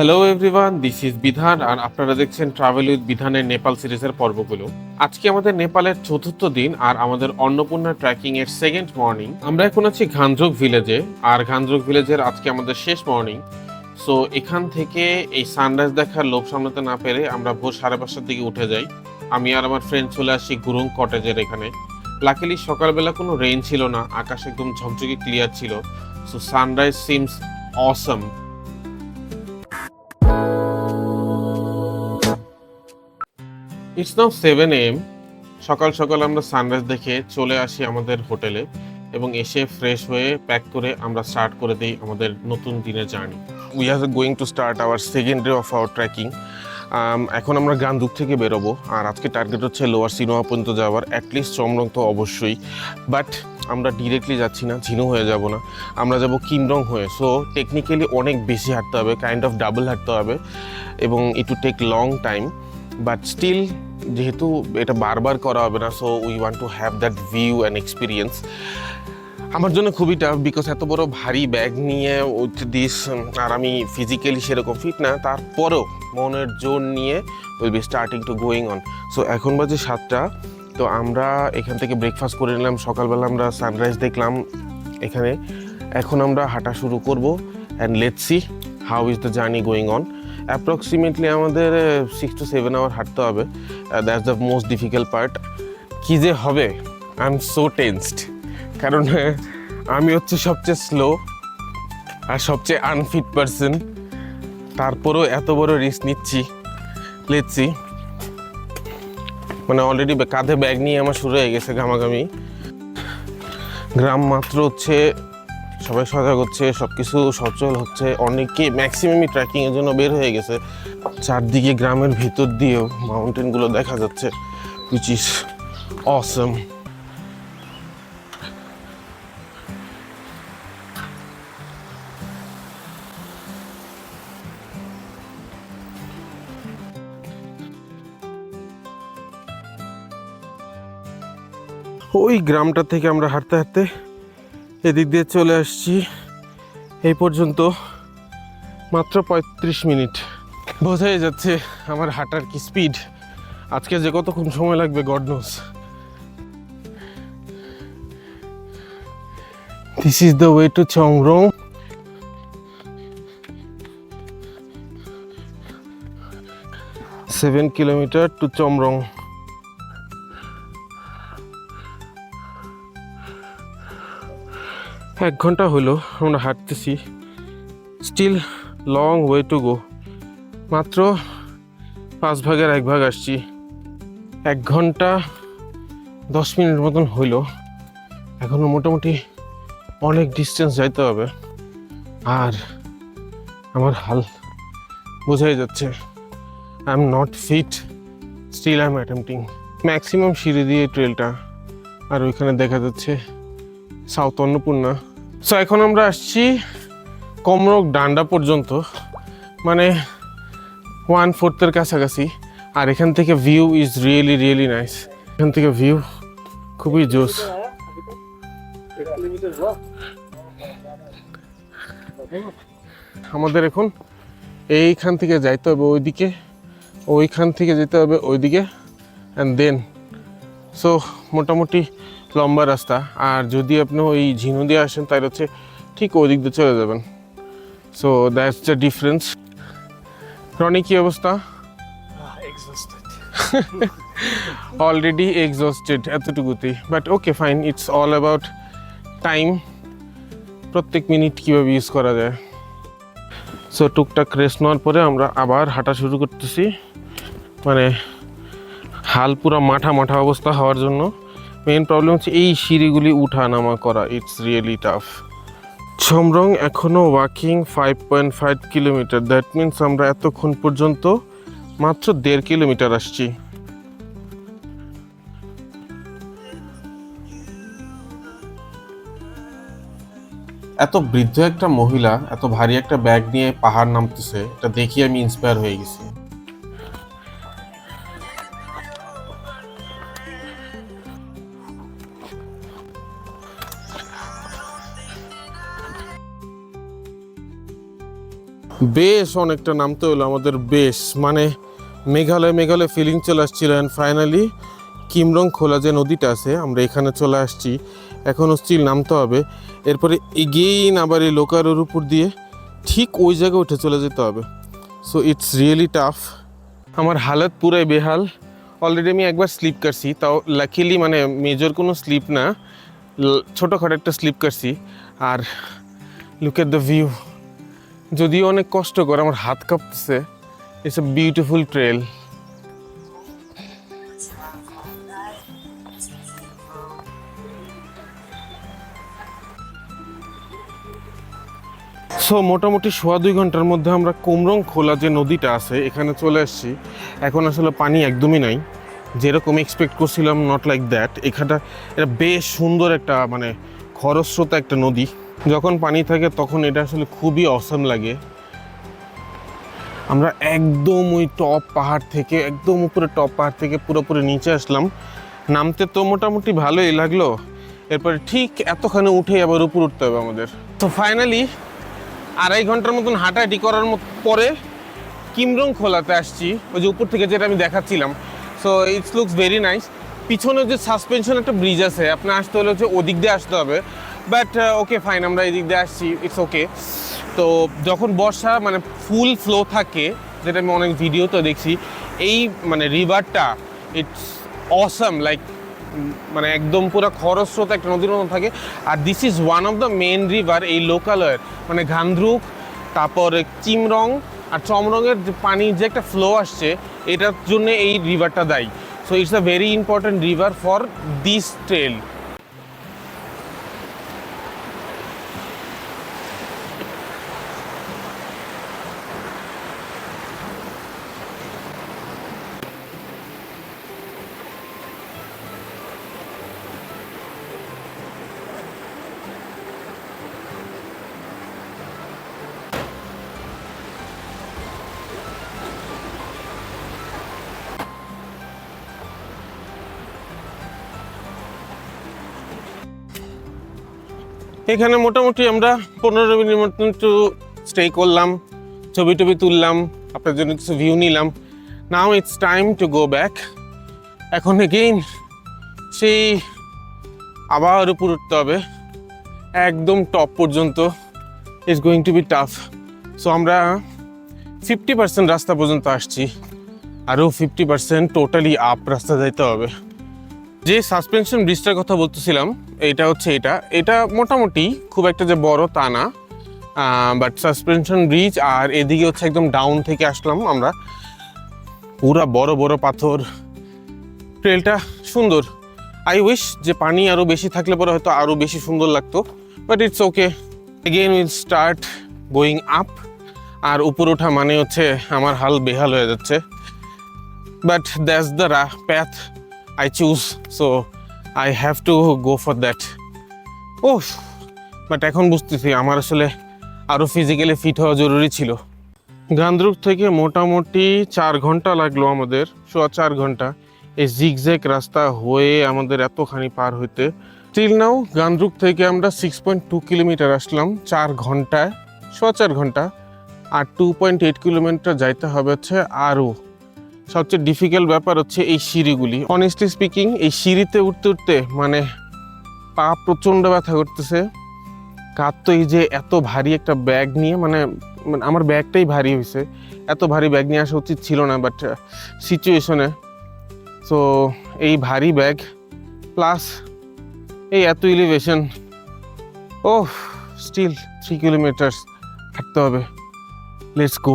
Hello everyone this is বিধান আর আপনারা দেখছেন ট্রাভেল উইথ বিধানের নেপাল সিরিজের পর্বগুলো। আজকে আমাদের নেপালের চতুর্থ দিন আর আমাদের অন্নপূর্ণা ট্রেকিং এর সেকেন্ড মর্নিং আমরা এখন আছি ঘানদ্রক ভিলেজে আর ঘানদ্রক ভিলেজের আজকে আমাদের শেষ মর্নিং সো এখান থেকে এই সানরাইজ দেখার লোভ সামলাতে না পেরে আমরা ভোর সাড়ে পাঁচটার দিকে উঠে যাই। আমি আর আমার ফ্রেন্ড চলে আসি গুরুং কটেজের এখানে। লাকিলি সকালবেলা কোনো রেইন ছিল না, আকাশ একদম ঝকঝকে ক্লিয়ার ছিল। So sunrise seems awesome it's now seven AM সকাল সকাল আমরা সানরাইজ দেখে চলে আসি আমাদের হোটেলে এবং এসে ফ্রেশ হয়ে প্যাক করে আমরা স্টার্ট করে দিই আমাদের নতুন দিনের journey we are going to start our second day of our trekking এখন আমরা গান্দুক থেকে বেরোবো, আর আজকে টার্গেট হচ্ছে লোয়ার সিনোয়া পর্যন্ত যাওয়ার অ্যাটলিস্ট চমরং তো অবশ্যই। বাট আমরা ডিরেক্টলি যাচ্ছি না ঝিনু হয়ে যাব না। আমরা যাব কিমরং হয়ে। সো টেকনিক্যালি অনেক বেশি হাঁটতে হবে কাইন্ড অফ ডাবল হাঁটতে হবে। এবং it will take long time but still যেহেতু এটা বারবার করা হবে না so we want to have that view and experience আমার জন্য খুবই টাফ বিকজ এত বড় ভারী ব্যাগ নিয়ে উইথ দিস আর আমি ফিজিক্যালি সেরকম ফিট না, তারপরেও মনের জোর নিয়ে will be starting to going on so এখন বাজে সাতটা, তো আমরা এখান থেকে ব্রেকফাস্ট করে নিলাম, সকালবেলা আমরা সানরাইজ দেখলাম এখানে। এখন আমরা হাঁটা শুরু করব and let's how is the journey going on approximately আমাদের সিক্স টু সেভেন আওয়ার হাঁটতে হবে। That's the most difficult part কী যে হবে? আই এম সো টেন্সড কারণ আমি হচ্ছে সবচেয়ে স্লো আর সবচেয়ে আনফিট পারসন তারপরেও এত বড় রিস্ক নিচ্ছি। লেটসি মানে অলরেডি কাঁধে ব্যাগ নিয়ে আমার শুরু হয়ে গেছে ঘামাঘামি। গ্রাম মাত্র হচ্ছে সবাই সজাগ হচ্ছে সব কিছু সচল হচ্ছে। অনেকে ম্যাক্সিমামই ট্রেকিংয়ের জন্য বের হয়ে গেছে। চারদিকে গ্রামের ভিতর দিয়েও মাউন্টেনগুলো দেখা যাচ্ছে উইচ অসম ওই গ্রামটা থেকে আমরা হাঁটতে হাঁটতে এদিক দিয়ে চলে আসছি। এই পর্যন্ত মাত্র পঁয়ত্রিশ মিনিট। বোঝাই যাচ্ছে আমার হাঁটার কি স্পিড আজকে যে কতক্ষণ সময় লাগবে God knows this is the way to Chomrong seven kilometre to Chomrong এক ঘণ্টা হলো আমরা হাঁটতেছি। Still long way to go মাত্র পাঁচ ভাগের এক ভাগ আসছি। এক ঘণ্টা দশ মিনিট মতন হইল এখনও মোটামুটি অনেক ডিস্টেন্স যাইতে হবে। আর আমার হাল বোঝাই যাচ্ছে। I am not fit still I am attempting maximum সিঁড়ি দিয়ে ট্রেলটা আর ওইখানে দেখা যাচ্ছে সাউথ অন্নপূর্ণা। সো এখন আমরা আসছি কমরক ডান্ডা পর্যন্ত মানে ওয়ান ফোর্থের কাছাকাছি। আর এখান থেকে view is really really nice এখান থেকে ভিউ খুবই জোস। আমাদের এখন এইখান থেকে যাইতে হবে ওইদিকে, ওইখান থেকে যেতে হবে ওইদিকে অ্যান্ড দেন সো মোটামুটি লম্বা রাস্তা। আর যদি আপনি ওই ঝিনু দিয়ে আসেন তাহলে হচ্ছে ঠিক ওই দিক দিয়ে চলে যাবেন। So that's the difference Rony কি অবস্থা? Already exhausted এতটুকুতেই। But okay fine it's all about time প্রত্যেক মিনিট কীভাবে ইউজ করা যায়। সো টুকটাক রেস্ট নেওয়ার পরে আমরা আবার হাঁটা শুরু করতেছি। মানে হাল পুরো মাঠা মাঠা অবস্থা হওয়ার জন্য। মেইন প্রবলেম হচ্ছে এই সিঁড়িগুলি উঠা নামা করা ইটস রিয়েলি টাফ সমরং এখনও walking five point five kilometre that means আমরা এতক্ষণ পর্যন্ত মাত্র দেড় কিলোমিটার আসছি। এত বৃদ্ধ একটা মহিলা, এত ভারী একটা ব্যাগ নিয়ে পাহাড় নামতেছে, এটা দেখি আমি ইন্সপায়ার হয়ে গেছি। বেশ অনেকটা নামতে হলো আমাদের বেশ মানে মেঘালয় মেঘালয় ফিলিং চলে আসছিল অ্যান্ড ফাইনালি কিমরং খোলা যে নদীটা আছে, আমরা এখানে চলে আসছি। এখনও স্টিল নামতে হবে। এরপরে এগেইন আবার এই লোকারের উপর দিয়ে ঠিক ওই জায়গায় উঠে চলে যেতে হবে। সো ইটস রিয়েলি টাফ আমার হালত পুরাই বেহাল। অলরেডি আমি একবার স্লিপ কাটছি তাও লাকিলি মানে মেজর কোনো স্লিপ না। ছোটোখাটো একটা স্লিপ কাটছি আর লুক এট দ্য ভিউ যদিও অনেক কষ্টকর আমার হাত কাঁপতেছে। It's a beautiful trail so মোটামুটি সোয়া দুই ঘণ্টার মধ্যে আমরা কুমরং খোলা যে নদীটা আছে, এখানে চলে এসেছি এখন আসলে পানি একদমই নাই। যেরকম এক্সপেক্ট করছিলাম নট লাইক দ্যাট এখানটা, এটা বেশ সুন্দর একটা মানে খরস্রোতা একটা নদী। যখন পানি থাকে তখন এটা আসলে খুবই অসম লাগে। আমরা একদম ওই টপ পাহাড় থেকে, একদম উপরে টপ পাহাড় থেকে পুরোপুরি নিচে আসলাম। নামতে তো মোটামুটি ভালোই লাগল। এরপরে ঠিক এতখানে উঠে আবার উপর উঠতে হবে আমাদের। তো ফাইনালি আড়াই ঘণ্টার মতন হাঁটাহাঁটি করার পরে কিমরং খোলাতে আসছি। ওই যে উপর থেকে যেটা আমি দেখাচ্ছিলাম। So it's looks very nice পিছনে যে সাসপেনশন একটা ব্রিজ আছে, আপনার আসতে হলে হচ্ছে ওদিক দিয়ে আসতে হবে। বাট ওকে ফাইন আমরা এদিক দিয়ে আসছি ইটস ওকে তো যখন বর্ষা মানে ফুল ফ্লো থাকে, যেটা আমি অনেক ভিডিওতে দেখছি, এই মানে রিভারটা ইটস অসাম লাইক মানে একদম পুরো খরস্রোত একটা নদীর মতো থাকে। আর this is one of the main river এই লোকালয়ের মানে ঘান্দ্রুক তারপর চিমরং, আর চমরঙের যে পানির যে একটা ফ্লো আসছে, এটার জন্য এই রিভারটা দায়ী। So it's a very important river for this trail এখানে মোটামুটি আমরা পনেরো মিনিট মতন একটু স্টে করলাম, ছবি টবি তুললাম আপনার জন্য কিছু ভিউ নিলাম। Now it's time to go back এখন এগেইন সেই আবার উপর উঠতে হবে। একদম টপ পর্যন্ত। It's going to be tough so আমরা ফিফটি পার্সেন্ট রাস্তা পর্যন্ত আসছি। আরও ফিফটি পার্সেন্ট টোটালি আপ রাস্তা যাইতে হবে। যে সাসপেনশন ব্রিজটার কথা বলতেছিলাম এটা হচ্ছে এটা। এটা মোটামুটি খুব একটা যে বড় তা না বাট সাসপেনশন ব্রিজ আর এদিকে হচ্ছে একদম ডাউন থেকে আসলাম আমরা। পুরা বড় বড় পাথর। ট্রেলটা সুন্দর। আই উইশ যে পানি আরও বেশি থাকলে পরে হয়তো আরও বেশি সুন্দর লাগতো but it's okay again will start going up আর উপর ওঠা মানে হচ্ছে আমার হাল বেহাল হয়ে যাচ্ছে। বাট দ্যাটস দ্য রা path I choose, so I have to go for that. ও বাট এখন বুঝতেছি আমার আসলে আরও ফিজিক্যালি ফিট হওয়া জরুরি ছিল। গান্দ্রুক থেকে মোটামুটি চার ঘণ্টা লাগল আমাদের সোয়া চার ঘণ্টা। এই জিগজ্যাক রাস্তা হয়ে আমাদের এতখানি পার হইতে। টিল নাও গান্দ্রুক থেকে আমরা সিক্স পয়েন্ট টু কিলোমিটার আসলাম চার ঘন্টায় সোয়া চার ঘণ্টা। আর টু পয়েন্ট এইট কিলোমিটার যাইতে হবে হচ্ছে আরও। সবচেয়ে ডিফিকাল্ট ব্যাপার হচ্ছে এই সিঁড়িগুলি। অনেস্টলি স্পিকিং এই সিঁড়িতে উঠতে উঠতে মানে পা প্রচণ্ড ব্যথা করতেছে। কার তো এই যে এত ভারী একটা ব্যাগ নিয়ে মানে মানে আমার ব্যাগটাই ভারী হয়েছে। এত ভারী ব্যাগ নিয়ে আসা উচিত ছিল না বাট সিচুয়েশনে সো এই ভারী ব্যাগ প্লাস এই এত ইলিভেশন ও স্টিল থ্রি কিলোমিটার্স হাঁটতে হবে। লেটস গো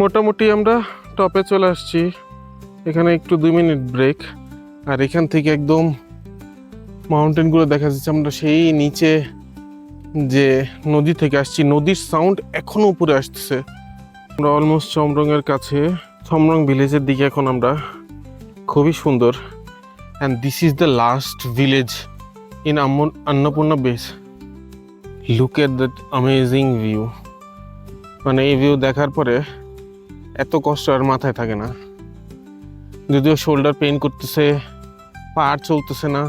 মোটামুটি আমরা টপে চলে আসছি। এখানে একটু দুই মিনিট ব্রেক। আর এখান থেকে একদম মাউন্টেনগুলো দেখা যাচ্ছে আমরা সেই নিচে যে নদী থেকে আসছি। নদীর সাউন্ড এখনও উপরে আসতেছে। আমরা অলমোস্ট চমরংয়ের কাছে, চমরং ভিলেজের দিকে এখন আমরা। খুবই সুন্দর। And this is the last village in Annapurna base look at that amazing view মানে এই ভিউ দেখার পরে এত কষ্ট আর মাথায় থাকে না। যদিও শোল্ডার পেন করতেছে পা আর চলতেছে না।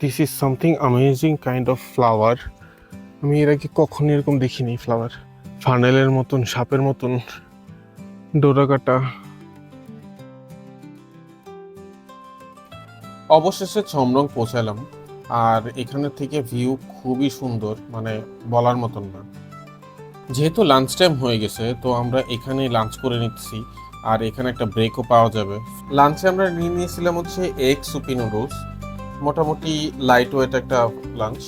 This is something amazing kind of flower আমি এর আগে কখনো এরকম দেখিনি ফ্লাওয়ার ফানেলের মতন, সাপের মতন। ডোরাকাটা। অবশেষে ছমরং পৌঁছালাম। আর এখানে থেকে ভিউ খুবই সুন্দর মানে বলার মতন না। যেহেতু লাঞ্চ টাইম হয়ে গেছে, তো আমরা এখানেই লাঞ্চ করে নিচ্ছি। আর এখানে একটা ব্রেকও পাওয়া যাবে। লাঞ্চে আমরা নিয়ে নিয়েছিলাম হচ্ছে এগ সুপি নুডলস মোটামুটি লাইট ওয়েট একটা লাঞ্চ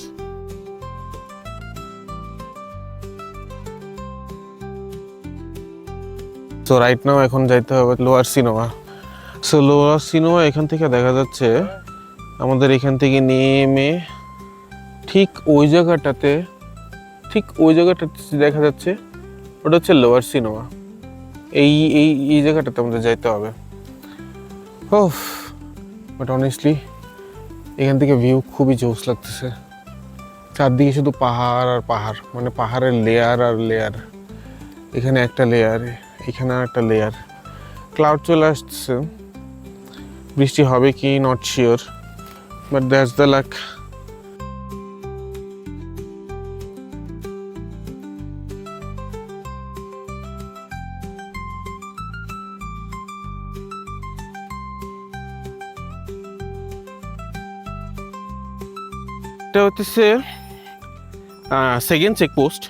তো রাইট নাও এখন যাইতে হবে lower Sinuwa so lower Sinuwa এখান থেকে দেখা যাচ্ছে আমাদের এখান থেকে নেমে ঠিক ওই জায়গাটাতে, ঠিক ওই জায়গাটাতে দেখা যাচ্ছে, ওটা হচ্ছে লোয়ার সিনেমা এই এই এই জায়গাটাতে আমাদের যাইতে হবে। ও বাট অনেস্টলি এখান থেকে ভিউ খুবই জোস লাগতেছে। চারদিকে শুধু পাহাড় আর পাহাড় মানে পাহাড়ের লেয়ার আর লেয়ার এখানে একটা লেয়ার এখানে আর একটা লেয়ার ক্লাউড চলে আসছে। বৃষ্টি হবে কি? Not sure but that's the luck এটা হচ্ছে সেকেন্ড চেকপোস্ট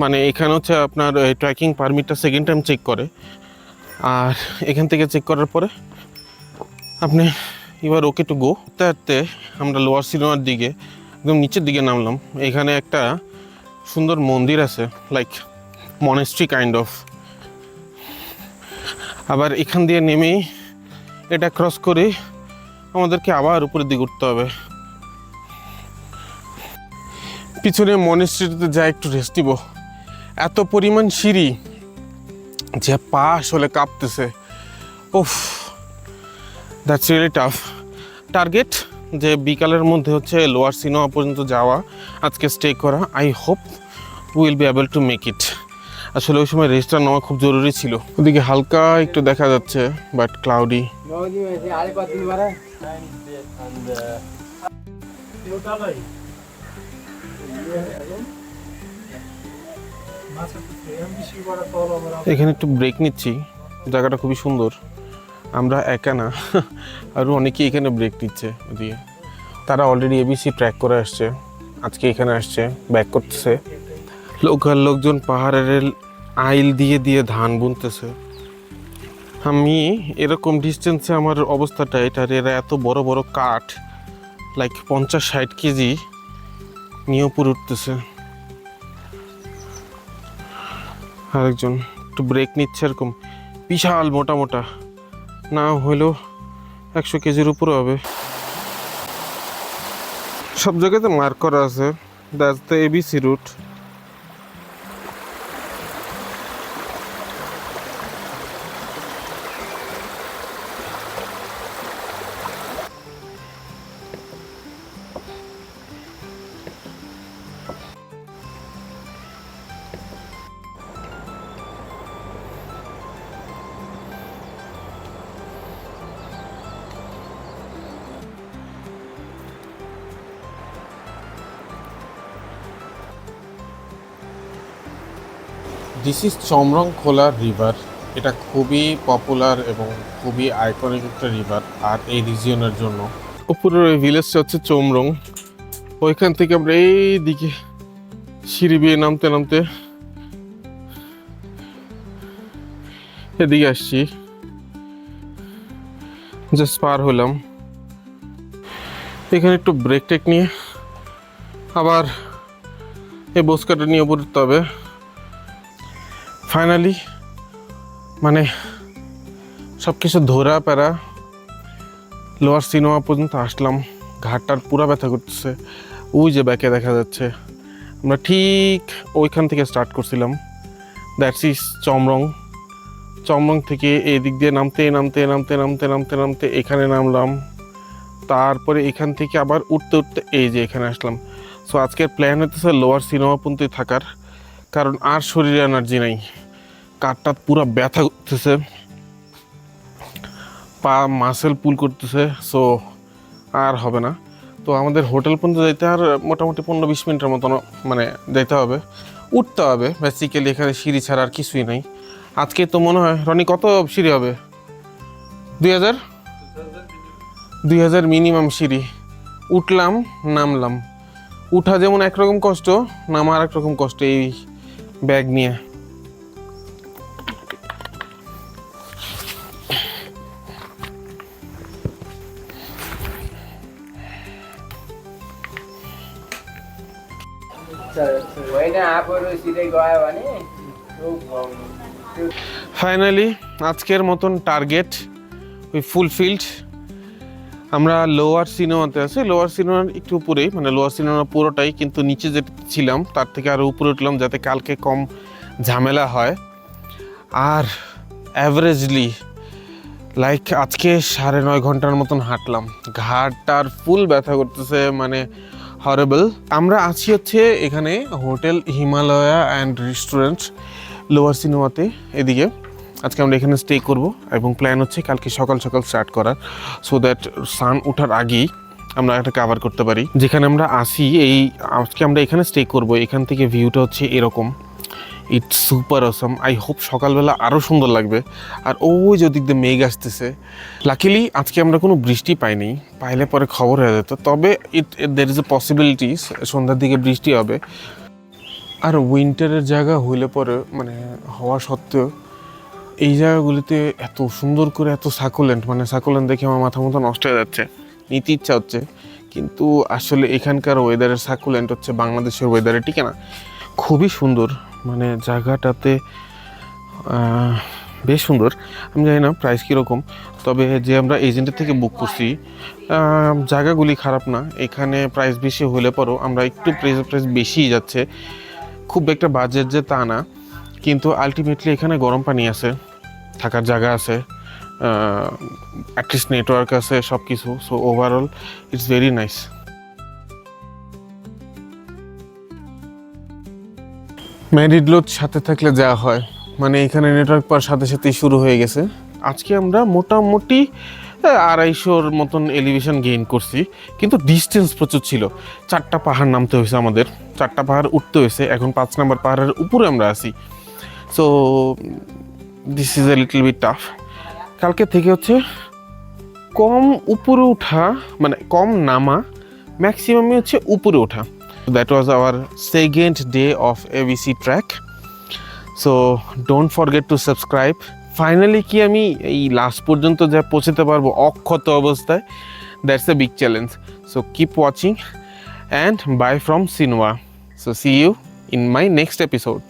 মানে এখানে হচ্ছে আপনার ট্র্যাকিং পারমিটটা সেকেন্ড টাইম চেক করে। আর এখান থেকে চেক করার পরে আপনি এবার ওকে টু গো হাঁটতে হাঁটতে আমরা লোয়ার সিনেমার দিকে, একদম নিচের দিকে নামলাম। এখানে একটা সুন্দর মন্দির আছে লাইক মনেস্ট্রি কাইন্ড অফ আবার এখান দিয়ে নেমেই এটা ক্রস করে আমাদেরকে আবার উপরের দিকে উঠতে হবে। পিছনে মনেস্ট্রিতে যা একটু রেস্ট দিব এত পরিমাণ সিঁড়ি যে পা আসলে কাঁপতেছে। ওফ দ্যাটস রিয়েলি টাফ টার্গেট যে বিকালের মধ্যে হচ্ছে লোয়ার সিনেমা পর্যন্ত যাওয়া, আজকে স্টে করা I hope will be able to make it আসলে ওই সময় রেস্টটা নেওয়া খুব জরুরি ছিল। ওদিকে হালকা একটু দেখা যাচ্ছে বাট ক্লাউডি এখানে একটু ব্রেক নিচ্ছি, জায়গাটা খুবই সুন্দর। আমরা একা না। আরও অনেকেই এখানে ব্রেক নিচ্ছে দিয়ে তারা অলরেডি এবিসি ট্র্যাক করে আসছে। আজকে এখানে আসছে ব্যাক করতেছে। লোকাল লোকজন পাহাড়ের আইল দিয়ে দিয়ে ধান বুনতেছে। আমি এরকম ডিস্টেন্সে আমার অবস্থাটা এটার এরা এত বড় বড় কাঠ লাইক পঞ্চাশ ষাট কেজি নিয়ে উপরে উঠতেছে। আরেকজন একটু ব্রেক নিচ্ছে এরকম, বিশাল মোটা মোটা। না হলেও একশো কেজির উপরে হবে। সব জায়গাতে মার্ক করা আছে। That's the ABC route this is Chomrong Khola river এটা খুবই পপুলার এবং খুবই আইকনিক একটা রিভার আর এই রিজিয়নের জন্য। উপরের ওই ভিলেজটা হচ্ছে চমরং ওইখান থেকে আমরা এই দিকে সিঁড়ি বিয়ে নামতে নামতে এদিকে আসছি। জাস্ট পার হলাম। এখানে একটু ব্রেক টেক নিয়ে আবার এই বসকাটা নিয়ে উঠতে হবে। ফাইনালি মানে সব কিছু ধরা প্যারা লোয়ার সিনেমা পর্যন্ত আসলাম। ঘাটটার পুরা ব্যথা করতেছে। ওই যে ব্যাকে দেখা যাচ্ছে। আমরা ঠিক ওইখান থেকে স্টার্ট করছিলাম। দ্যাটস ইস চমরং চমরং থেকে এই দিক দিয়ে নামতে নামতে নামতে নামতে নামতে নামতে এখানে নামলাম। তারপরে এখান থেকে আবার উঠতে উঠতে এই যে এখানে আসলাম। সো আজকের প্ল্যান হতেছে লোয়ার সিনেমা পর্যন্তই থাকার। কারণ আর শরীরে এনার্জি নাই। কাঠটা পুরো ব্যথা করতেছে। পা মাসেল পুল করতেছে সো আর হবে না। তো আমাদের হোটেল পর্যন্ত যেতে আর মোটামুটি পনেরো বিশ মিনিটের মতন মানে যেতে হবে। উঠতে হবে বেসিক্যালি এখানে সিঁড়ি ছাড়া আর কিছুই নাই। আজকে তো মনে হয়, রনি কত সিঁড়ি হবে? দুই হাজার? দুই হাজার মিনিমাম সিঁড়ি। উঠলাম, নামলাম। উঠা যেমন একরকম কষ্ট, নামা আর একরকম কষ্ট এই बैग में है। फाइनली आजकल मतन टार्गेट फुलफिल्ड আমরা লোয়ার সিনেমাতে আছি। লোয়ার সিনেমার একটু উপরেই মানে লোয়ার সিনেমা পুরোটাই, কিন্তু নিচে যেটা ছিলাম, তার থেকে আরও উপরে উঠলাম যাতে কালকে কম ঝামেলা হয়। আর অ্যাভারেজলি লাইক আজকে সাড়ে নয় ঘণ্টার মতন হাঁটলাম। ঘাটটার ফুল ব্যথা করতেছে মানে হরেবল আমরা আছি হচ্ছে এখানে hotel Himalaya and restaurant lower সিনেমাতে এদিকে। আজকে আমরা এখানে স্টে করব এবং প্ল্যান হচ্ছে কালকে সকাল সকাল স্টার্ট করার সো দ্যাট সান ওঠার আগেই আমরা একটা কাভার করতে পারি। যেখানে আমরা আসি, এই আজকে আমরা এখানে স্টে করব। এখান থেকে ভিউটা হচ্ছে এরকম। It's super awesome I hope সকালবেলা আরও সুন্দর লাগবে। আর ওই যে ওদিক দিয়ে মেঘ আসতেছে। লাকিলি আজকে আমরা কোনো বৃষ্টি পাইনি। পাইলে পরে খবর হয়ে যেত। তবে ইট দের ইজ এ পসিবিলিটিস সন্ধ্যার দিকে বৃষ্টি হবে। আর উইন্টারের জায়গা হইলে পরে মানে হওয়া সত্ত্বেও এই জায়গাগুলিতে এত সুন্দর করে, এত সাকুলেন্ট মানে সাকুলেন্ট দেখে আমার মাথা মতো নষ্ট হয়ে যাচ্ছে। নিতে ইচ্ছা হচ্ছে। কিন্তু আসলে এখানকার ওয়েদারের সাকুলেন্ট হচ্ছে, বাংলাদেশের ওয়েদারে টিকে না? খুবই সুন্দর। মানে জায়গাটাতে বেশ সুন্দর। আমি জানি না প্রাইস কীরকম। তবে যে আমরা এজেন্টের থেকে বুক করছি জায়গাগুলি খারাপ না। এখানে প্রাইস বেশি হলে পরও আমরা একটু প্রাইস প্রাইস বেশিই যাচ্ছে। খুব একটা বাজেট যে তা না। কিন্তু আলটিমেটলি এখানে গরম পানি আছে। থাকার জায়গা আছে অ্যাটলিস্ট নেটওয়ার্ক আছে সব কিছু so overall it's very nice married লোড সাথে থাকলে যা হয় মানে এখানে নেটওয়ার্ক পাওয়ার সাথে সাথেই শুরু হয়ে গেছে। আজকে আমরা মোটামুটি আড়াইশোর মতন এলিভেশন গেইন করছি, কিন্তু ডিস্টেন্স প্রচুর ছিল। চারটা পাহাড় নামতে হয়েছে আমাদের, চারটা পাহাড় উঠতে হয়েছে, এখন পাঁচ নম্বর পাহাড়ের উপরে আমরা আছি। So this is a little bit tough কালকে থেকে হচ্ছে কম উপরে ওঠা মানে কম নামা ম্যাক্সিমামই হচ্ছে উপরে ওঠা। That was our second day of ABC trek so don't forget to subscribe finally কি আমি এই লাস্ট পর্যন্ত যা পৌঁছতে পারব অক্ষত অবস্থায় that's a big challenge so keep watching and bye from Sinuwa so see you in my next episode